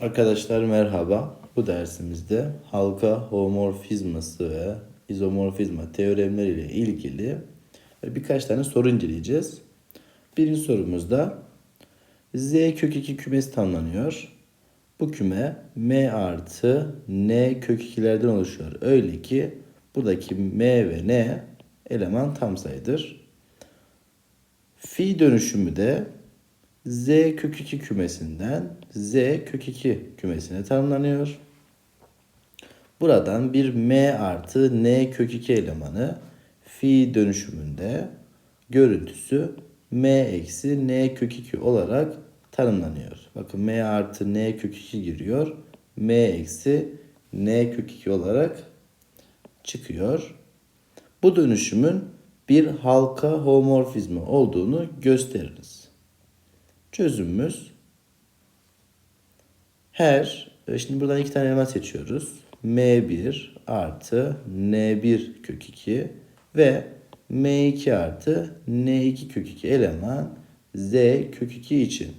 Arkadaşlar merhaba. Bu dersimizde halka homorfizması ve izomorfizma teoremleri ile ilgili birkaç tane soru inceleyeceğiz. Birinci sorumuzda Z kök 2 kümesi tanımlanıyor. Bu küme M artı N kök 2'lerden oluşuyor. Öyle ki buradaki M ve N eleman tam sayıdır. Fi dönüşümü de Z kök 2 kümesinden Z kök 2 kümesine tanımlanıyor. Buradan bir M artı N kök 2 elemanı fi dönüşümünde görüntüsü M eksi N kök 2 olarak tanımlanıyor. Bakın M artı N kök 2 giriyor. M eksi N kök 2 olarak çıkıyor. Bu dönüşümün bir halka homorfizmi olduğunu gösteririz. Çözümümüz her, şimdi buradan iki tane eleman seçiyoruz. M1 artı N1 kök 2 ve M2 artı N2 kök 2 eleman Z kök 2 için.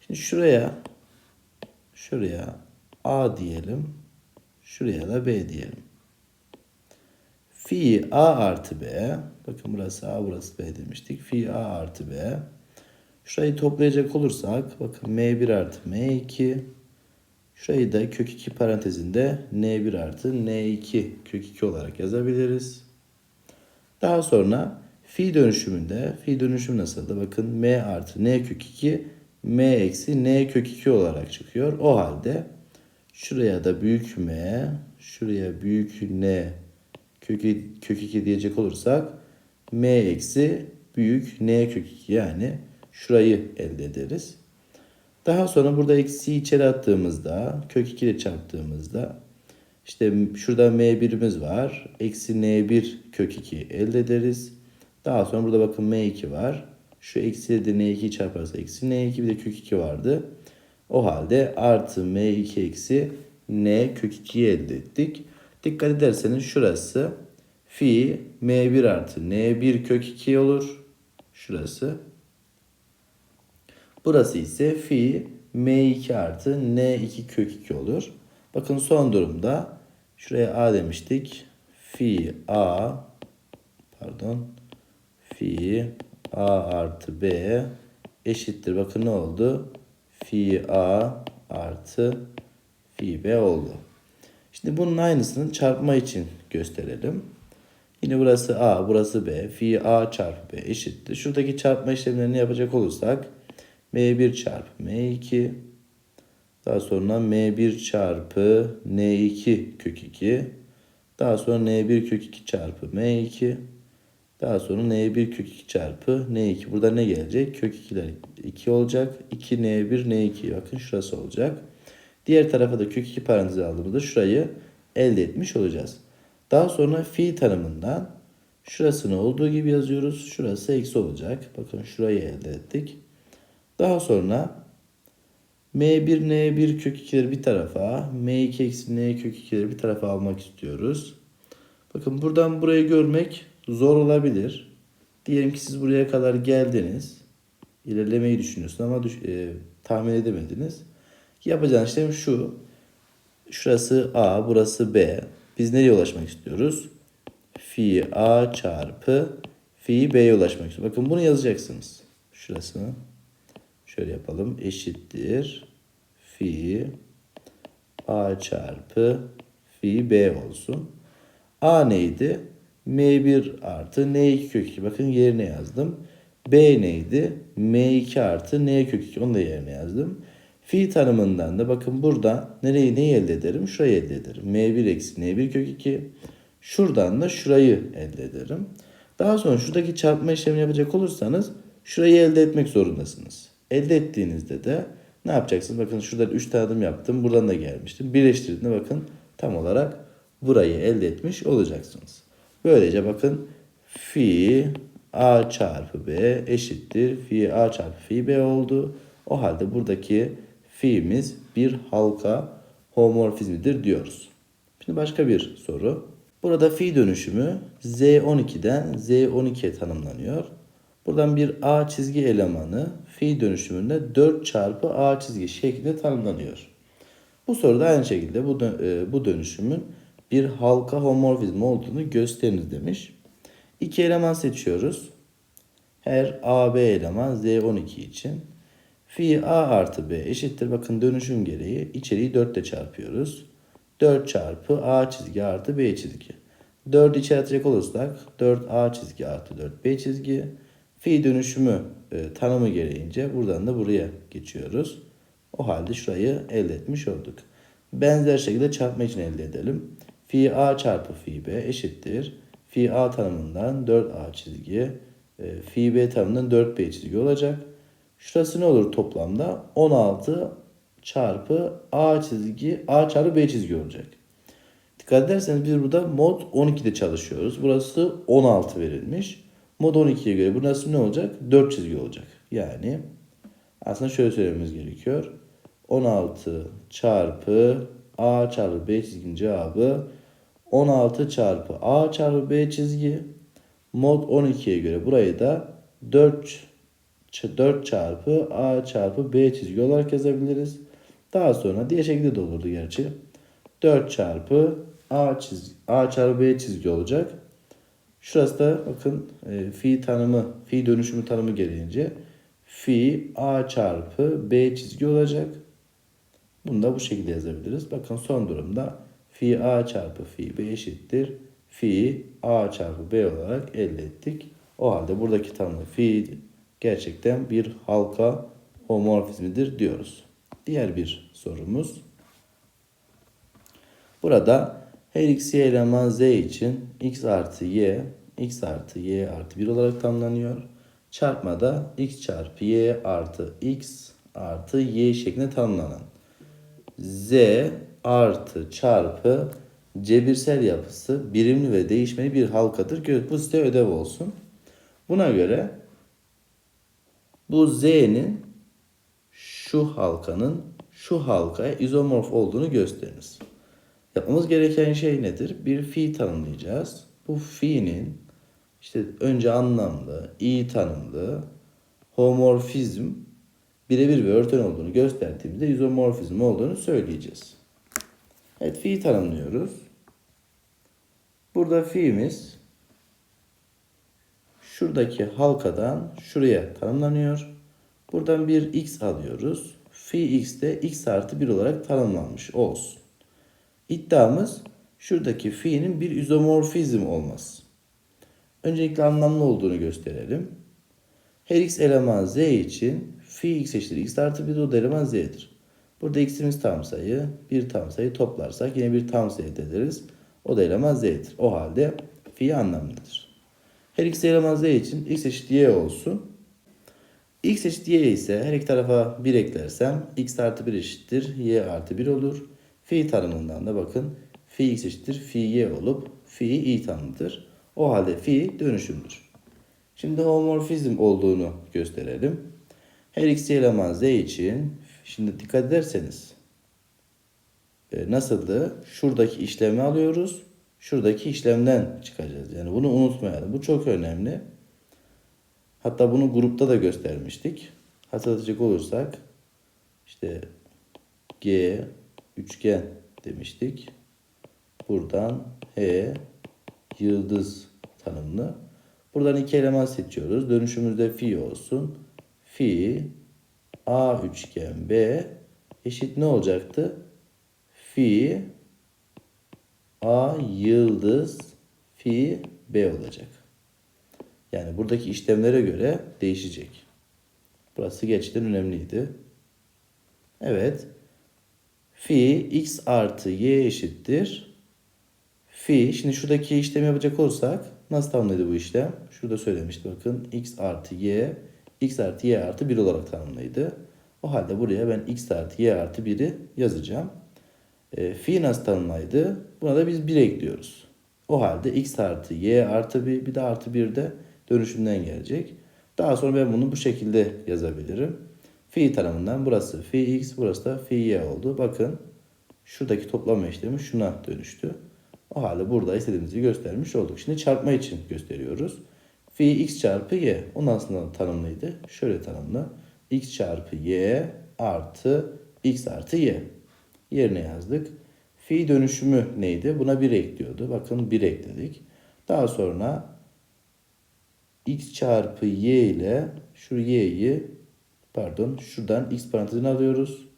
Şimdi şuraya şuraya A diyelim. Şuraya da B diyelim. Fi A artı B. Bakın burası A burası B demiştik. Fi A artı B. Şurayı toplayacak olursak bakın M1 artı M2. Şurayı da kök 2 parantezinde N1 artı N2 kök 2 olarak yazabiliriz. Daha sonra fi dönüşümünde fi dönüşüm nasıldı? Bakın M artı N kök 2 M eksi N kök 2 olarak çıkıyor. O halde şuraya da büyük M, şuraya büyük N kök, kök 2 diyecek olursak M eksi büyük N kök 2 yani şurayı elde ederiz. Daha sonra burada eksiği içeri attığımızda kök 2 ile çarptığımızda işte şurada M1'imiz var. Eksi N1 kök 2 elde ederiz. Daha sonra burada bakın M2 var. Şu eksi de N2 çarparsa eksi N2 bir de kök 2 vardı. O halde artı M2 eksi N kök 2'yi elde ettik. Dikkat ederseniz şurası fi M1 artı N1 kök 2 olur. Şurası. Burası ise fi M2 artı N2 kök 2 olur. Bakın son durumda şuraya A demiştik. Fi A pardon fi A artı B eşittir. Bakın ne oldu? Fi A artı fi B oldu. Şimdi bunun aynısını çarpma için gösterelim. Yine burası A, burası B. Fi A çarpı B eşittir. Şuradaki çarpma işlemlerini yapacak olursak M1 çarpı M2 daha sonra M1 çarpı N2 kök 2 daha sonra N1 kök 2 çarpı M2 daha sonra N1 kök 2 çarpı N2 burada ne gelecek? Kök 2'ler 2 olacak. 2 N1 N2 bakın şurası olacak. Diğer tarafa da kök 2 parantezi aldığımızda şurayı elde etmiş olacağız. Daha sonra fi tanımından şurasını olduğu gibi yazıyoruz. Şurası eksi olacak. Bakın şurayı elde ettik. Daha sonra M1 N1 kök 2'leri bir tarafa, M2 eksi N kök 2'leri bir tarafa almak istiyoruz. Bakın buradan burayı görmek zor olabilir. Diyelim ki siz buraya kadar geldiniz. İlerlemeyi düşünüyorsunuz ama düş- e, tahmin edemediniz. Yapacağınız işlem şu. Şurası A, burası B. Biz nereye ulaşmak istiyoruz? Fi A çarpı fi B'ye ulaşmak istiyoruz. Bakın bunu yazacaksınız. Şurasını. Şöyle yapalım. Eşittir. Fi A çarpı fi B olsun. A neydi? M1 artı N2 kök 2. Bakın yerine yazdım. B neydi? M2 artı N kök 2. Onu da yerine yazdım. Fi tanımından da bakın burada nereyi neyi elde ederim? Şurayı elde ederim. M1 eksi N1 kök 2. Şuradan da şurayı elde ederim. Daha sonra şuradaki çarpma işlemini yapacak olursanız şurayı elde etmek zorundasınız. Elde ettiğinizde de ne yapacaksınız? Bakın şurada 3 tane adım yaptım. Buradan da gelmiştim. Birleştirdiğinde bakın tam olarak burayı elde etmiş olacaksınız. Böylece bakın fi a çarpı b eşittir fi a çarpı fi b oldu. O halde buradaki fi'miz bir halka homorfizmidir diyoruz. Şimdi başka bir soru. Burada fi dönüşümü Z12'den Z12'ye tanımlanıyor. Buradan bir A çizgi elemanı fi dönüşümünde 4 çarpı A çizgi şeklinde tanımlanıyor. Bu soruda aynı şekilde bu, e, bu dönüşümün bir halka homorfizmi olduğunu gösteriniz demiş. İki eleman seçiyoruz. Her AB eleman Z12 için. Fi A artı B eşittir. Bakın dönüşüm gereği içeriği 4 ile çarpıyoruz. 4 çarpı A çizgi artı B çizgi. 4 içeri atacak olursak 4A çizgi artı 4B çizgi. Fi dönüşümü e, tanımı gereğince buradan da buraya geçiyoruz. O halde şurayı elde etmiş olduk. Benzer şekilde çarpma için elde edelim. Fi A çarpı fi B eşittir. Fi A tanımından 4A çizgi, e, fi B tanımından 4B çizgi olacak. Şurası ne olur toplamda? 16 çarpı A çizgi, A çarpı B çizgi olacak. Dikkat ederseniz biz burada mod 12'de çalışıyoruz. Burası 16 verilmiş. Mod 12'ye göre burası ne olacak? 4 çizgi olacak. Yani aslında şöyle söylememiz gerekiyor. 16 çarpı A çarpı B çizginin cevabı 16 çarpı A çarpı B çizgi. Mod 12'ye göre burayı da 4 4 çarpı A çarpı B çizgi olarak yazabiliriz. Daha sonra diğer şekilde de olurdu gerçi. 4 çarpı A çizgi, A çarpı B çizgi olacak. Şurası da bakın e, fi tanımı, fi dönüşümü tanımı gereğince fi A çarpı B çizgi olacak. Bunu da bu şekilde yazabiliriz. Bakın son durumda fi A çarpı fi B eşittir. Fi A çarpı B olarak elde ettik. O halde buradaki tanımı fi gerçekten bir halka homorfizmidir diyoruz. Diğer bir sorumuz. Burada her x y eleman z için x artı y, x artı y artı 1 olarak tanımlanıyor. Çarpmada x çarpı y artı x artı y şeklinde tanımlanan z artı çarpı cebirsel yapısı birimli ve değişmeli bir halkadır. Bu size ödev olsun. Buna göre bu z'nin şu halkanın şu halkaya izomorf olduğunu gösteriniz. Yapmamız gereken şey nedir? Bir fi tanımlayacağız. Bu fi'nin işte önce anlamlı, iyi tanımlı, homorfizm birebir bir örten olduğunu gösterdiğimizde izomorfizm olduğunu söyleyeceğiz. Evet fi'yi tanımlıyoruz. Burada fi'miz şuradaki halkadan şuraya tanımlanıyor. Buradan bir x alıyoruz. Fi x de x artı 1 olarak tanımlanmış olsun. İddiamız şuradaki fi'nin bir izomorfizm olması. Öncelikle anlamlı olduğunu gösterelim. Her x eleman z için fi x eşittir x artı 1 o eleman z'dir. Burada x'imiz tam sayı, bir tam sayı toplarsak yine bir tam sayı elde ederiz. O da eleman z'dir. O halde fi anlamlıdır. Her x eleman z için x eşit y olsun. x eşit y ise her iki tarafa 1 eklersem x artı 1 eşittir y artı 1 olur. Fi tanımından da bakın fi x eşittir fi y olup fi i tanımdır. O halde fi dönüşümdür. Şimdi homorfizm olduğunu gösterelim. Her x eleman z için şimdi dikkat ederseniz e, nasıldı? Şuradaki işlemi alıyoruz. Şuradaki işlemden çıkacağız. Yani bunu unutmayalım. Bu çok önemli. Hatta bunu grupta da göstermiştik. Hatırlatacak olursak işte G üçgen demiştik. Buradan H yıldız tanımlı. Buradan iki eleman seçiyoruz. Dönüşümüzde fi olsun. Fi A üçgen B eşit ne olacaktı? Fi A yıldız fi B olacak. Yani buradaki işlemlere göre değişecek. Burası gerçekten önemliydi. Evet. Fi x artı y eşittir. Fi, şimdi şuradaki işlemi yapacak olursak nasıl tanımlıydı bu işlem? Şurada söylemişti bakın x artı y, x artı y artı 1 olarak tanımlıydı. O halde buraya ben x artı y artı 1'i yazacağım. E, fi nasıl tanımlaydı? Buna da biz 1 ekliyoruz. O halde x artı y artı 1 bir de artı 1 de dönüşümden gelecek. Daha sonra ben bunu bu şekilde yazabilirim. Fi tanımından burası fi x burası da fi y oldu. Bakın şuradaki toplama işlemi şuna dönüştü. O halde burada istediğimizi göstermiş olduk. Şimdi çarpma için gösteriyoruz. Fi x çarpı y. O nasıl tanımlıydı? Şöyle tanımlı. x çarpı y artı x artı y. Yerine yazdık. Fi dönüşümü neydi? Buna 1 ekliyordu. Bakın 1 ekledik. Daha sonra x çarpı y ile şu y'yi pardon şuradan x parantezini alıyoruz.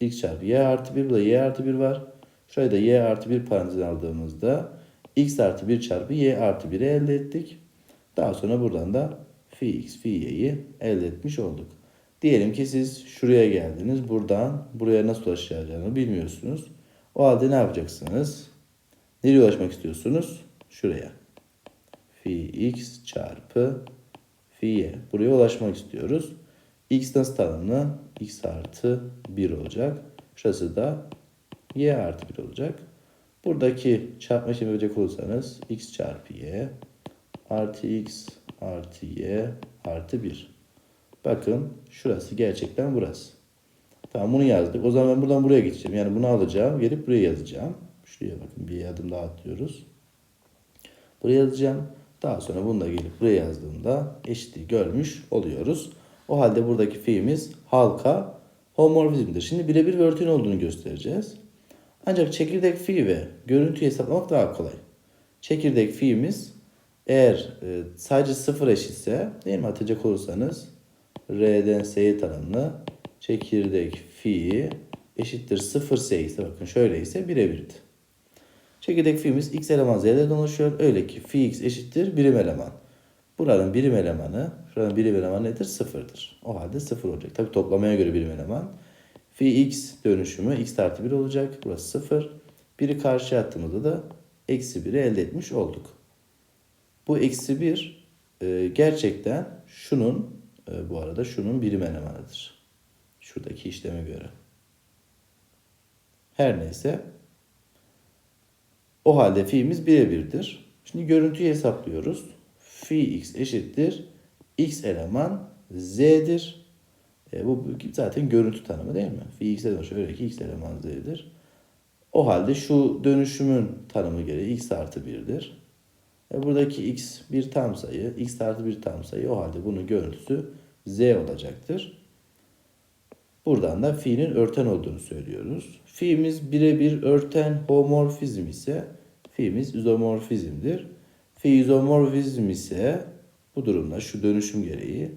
x çarpı y artı 1 burada y artı 1 var. Şuraya da y artı 1 parantezini aldığımızda x artı 1 çarpı y artı 1'i elde ettik. Daha sonra buradan da fi x fi y'yi elde etmiş olduk. Diyelim ki siz şuraya geldiniz. Buradan buraya nasıl ulaşacağını bilmiyorsunuz. O halde ne yapacaksınız? Nereye ulaşmak istiyorsunuz? Şuraya. Fi x çarpı fi y. Buraya ulaşmak istiyoruz. X nasıl tanımlı? x artı 1 olacak. Şurası da y artı 1 olacak. Buradaki çarpma işlemi yapacak olursanız x çarpı y artı x artı y artı 1. Bakın şurası gerçekten burası. Tamam bunu yazdık. O zaman ben buradan buraya geçeceğim. Yani bunu alacağım. Gelip buraya yazacağım. Şuraya bakın bir adım daha atlıyoruz. Buraya yazacağım. Daha sonra bunu da gelip buraya yazdığımda eşitliği görmüş oluyoruz. O halde buradaki fiilimiz halka homorfizmdir. Şimdi birebir ve örtün olduğunu göstereceğiz. Ancak çekirdek fi ve görüntüyü hesaplamak daha kolay. Çekirdek fiimiz eğer e, sadece sıfır eşitse değil mi atacak olursanız R'den S'ye tanımlı çekirdek fi eşittir 0 S ise bakın şöyle ise birebirdi. Çekirdek fiimiz x eleman z'den oluşuyor. Öyle ki fi x eşittir birim eleman. Buranın birim elemanı, şuranın birim elemanı nedir? Sıfırdır. O halde sıfır olacak. Tabi toplamaya göre birim eleman. Fi x dönüşümü x artı 1 olacak. Burası sıfır. Biri karşıya attığımızda da eksi 1'i elde etmiş olduk. Bu eksi 1 e, gerçekten şunun e, bu arada şunun birim elemanıdır. Şuradaki işleme göre. Her neyse. O halde fi'miz birebirdir. Şimdi görüntüyü hesaplıyoruz. Fi x eşittir. x eleman z'dir. E, bu zaten görüntü tanımı değil mi? Fi x eleman şöyle ki x eleman z'dir. O halde şu dönüşümün tanımı gereği x artı 1'dir. E, buradaki x bir tam sayı, x artı bir tam sayı. O halde bunun görüntüsü z olacaktır. Buradan da fi'nin örten olduğunu söylüyoruz. Fi'miz birebir örten homorfizm ise fi'miz izomorfizmdir. Fi izomorfizm ise bu durumda şu dönüşüm gereği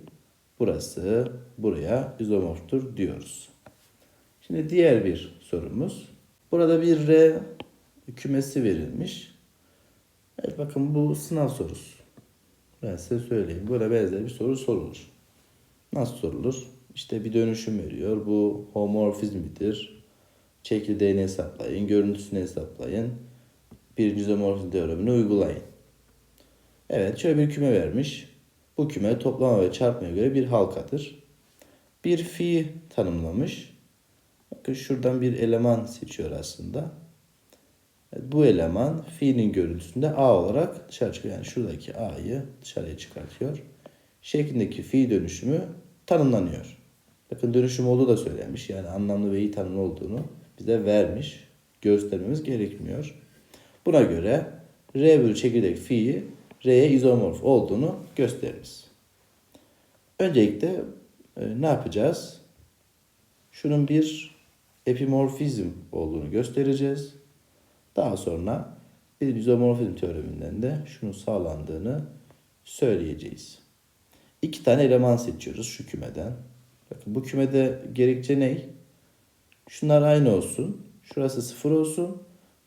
burası buraya izomorftur diyoruz. Şimdi diğer bir sorumuz. Burada bir R kümesi verilmiş. Evet bakın bu sınav sorusu. Ben size söyleyeyim. Böyle benzer bir soru sorulur. Nasıl sorulur? İşte bir dönüşüm veriyor. Bu homorfizmidir. Çekirdeğini hesaplayın. Görüntüsünü hesaplayın. Birinci izomorfizm teoremini uygulayın. Evet şöyle bir küme vermiş. Bu küme toplama ve çarpmaya göre bir halkadır. Bir fi tanımlamış. Bakın şuradan bir eleman seçiyor aslında. Evet, bu eleman fi'nin görüntüsünde a olarak dışarı çıkıyor. Yani şuradaki a'yı dışarıya çıkartıyor. Şeklindeki fi dönüşümü tanımlanıyor. Bakın dönüşüm olduğu da söylenmiş. Yani anlamlı ve iyi tanımlı olduğunu bize vermiş. Göstermemiz gerekmiyor. Buna göre R bölü çekirdek fi'yi R'ye izomorf olduğunu gösteririz. Öncelikle e, ne yapacağız? Şunun bir epimorfizm olduğunu göstereceğiz. Daha sonra bir izomorfizm teoreminden de şunu sağlandığını söyleyeceğiz. İki tane eleman seçiyoruz şu kümeden. Bakın bu kümede gerekçe ne? Şunlar aynı olsun. Şurası sıfır olsun.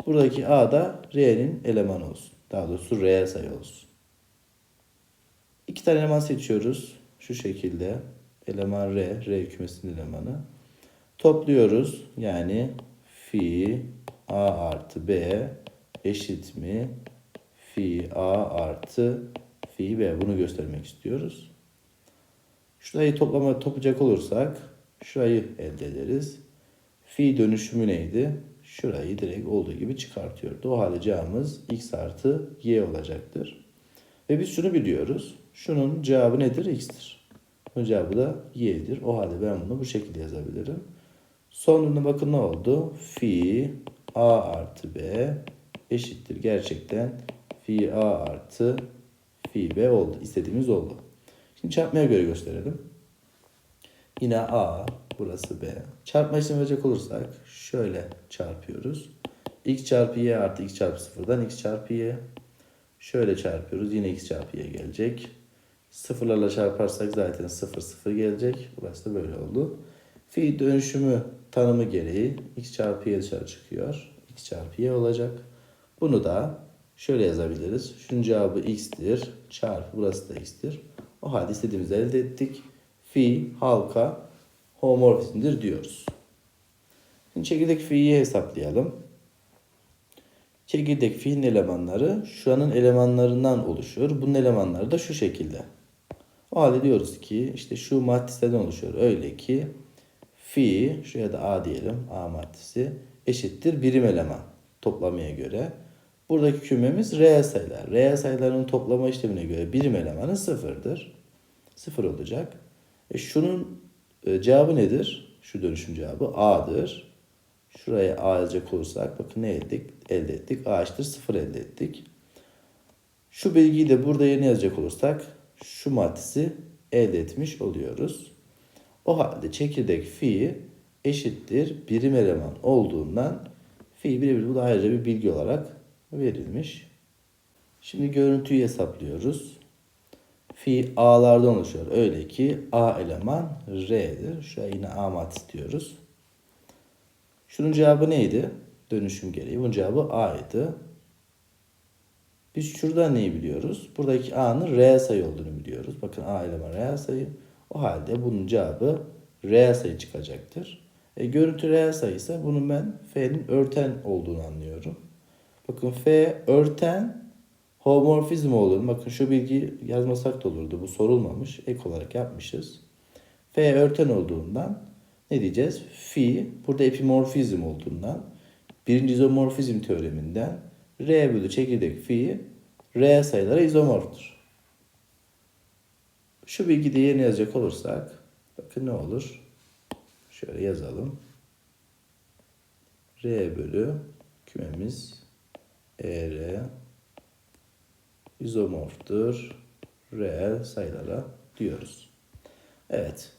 Buradaki A da R'nin elemanı olsun. Daha doğrusu reel sayı olsun. İki tane eleman seçiyoruz. Şu şekilde. Eleman R, R kümesinin elemanı. Topluyoruz. Yani fi A artı B eşit mi? Fi A artı fi B. Bunu göstermek istiyoruz. Şurayı toplama toplayacak olursak şurayı elde ederiz. Fi dönüşümü neydi? Şurayı direkt olduğu gibi çıkartıyordu. O halde cevabımız x artı y olacaktır. Ve biz şunu biliyoruz. Şunun cevabı nedir? x'tir. Bunun cevabı da y'dir. O halde ben bunu bu şekilde yazabilirim. Sonunda bakın ne oldu? Fi a artı b eşittir. Gerçekten fi a artı Fi B oldu. İstediğimiz oldu. Şimdi çarpmaya göre gösterelim. Yine A, burası B. Çarpma işlemi verecek olursak şöyle çarpıyoruz. x çarpı y artı x çarpı sıfırdan x çarpı y. Şöyle çarpıyoruz. Yine x çarpı y gelecek. Sıfırlarla çarparsak zaten sıfır sıfır gelecek. Burası da böyle oldu. Fi dönüşümü tanımı gereği x çarpı y dışarı çıkıyor. x çarpı y olacak. Bunu da şöyle yazabiliriz. Şunun cevabı x'tir. Çarpı burası da x'tir. O halde istediğimizi elde ettik. Fi halka homorfizmdir diyoruz. Şimdi çekirdek fi'yi hesaplayalım. Çekirdek fi'nin elemanları şuranın elemanlarından oluşuyor. Bunun elemanları da şu şekilde. O halde diyoruz ki işte şu maddeden oluşuyor. Öyle ki fi şuraya da a diyelim. A maddesi eşittir birim eleman toplamaya göre. Buradaki kümemiz reel sayılar. Reel sayıların toplama işlemine göre birim elemanı sıfırdır. Sıfır olacak. E şunun e, cevabı nedir? Şu dönüşüm cevabı a'dır. Şuraya a yazacak olursak bakın ne ettik? Elde ettik. a eşittir sıfır elde ettik. Şu bilgiyi de burada yerine yazacak olursak şu maddesi elde etmiş oluyoruz. O halde çekirdek fi eşittir birim eleman olduğundan fi birebir bu da ayrıca bir bilgi olarak verilmiş. Şimdi görüntüyü hesaplıyoruz. Fi a'lardan oluşuyor. Öyle ki a eleman r'dir. Şuraya yine a maddesi diyoruz. Şunun cevabı neydi? Dönüşüm gereği. Bunun cevabı a'ydı. Biz şurada neyi biliyoruz? Buradaki a'nın reel sayı olduğunu biliyoruz. Bakın a eleman reel sayı. O halde bunun cevabı reel sayı çıkacaktır. E, görüntü reel sayı ise bunun ben f'nin örten olduğunu anlıyorum. Bakın f örten homorfizm olur. Bakın şu bilgi yazmasak da olurdu. Bu sorulmamış. Ek olarak yapmışız. F örten olduğundan ne diyeceğiz? Fi burada epimorfizm olduğundan birinci izomorfizm teoreminden R bölü çekirdek fi reel sayılara izomorftur. Şu bilgiyi de yerine yazacak olursak bakın ne olur? Şöyle yazalım. R bölü kümemiz ER izomorftur reel sayılara diyoruz. Evet.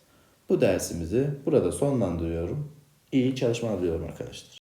Bu dersimizi burada sonlandırıyorum. İyi çalışmalar diliyorum arkadaşlar.